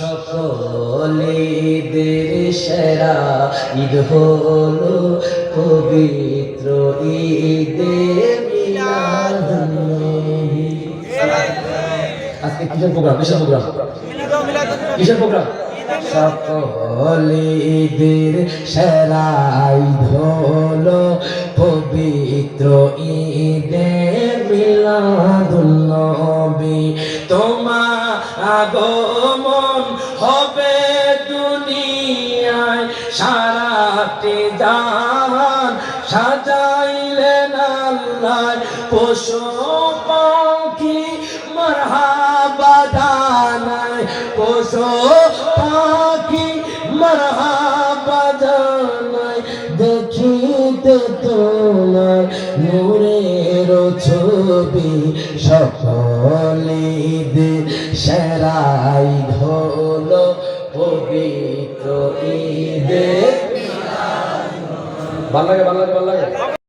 সকলেদের সেরা ঈদ হলো পবিত্র ঈদে আজকে সেরা ঈদ হলো পবিত্র ঈদে মিলাদুন্নবী তোমার আগমন হবে দুনিয়ায়। সারাটি জাহান সাজাইলেন আল্লাহ। পশু পাখি মারহাবা জানায়। পশু পাখি মারহাবা জানায়। দেখিতে তোমার নূরের ছবি সকলেদের সেরাই হলো পবিত্র ঈদে। ভালো লাগে ভালো লাগে ভালো লাগে।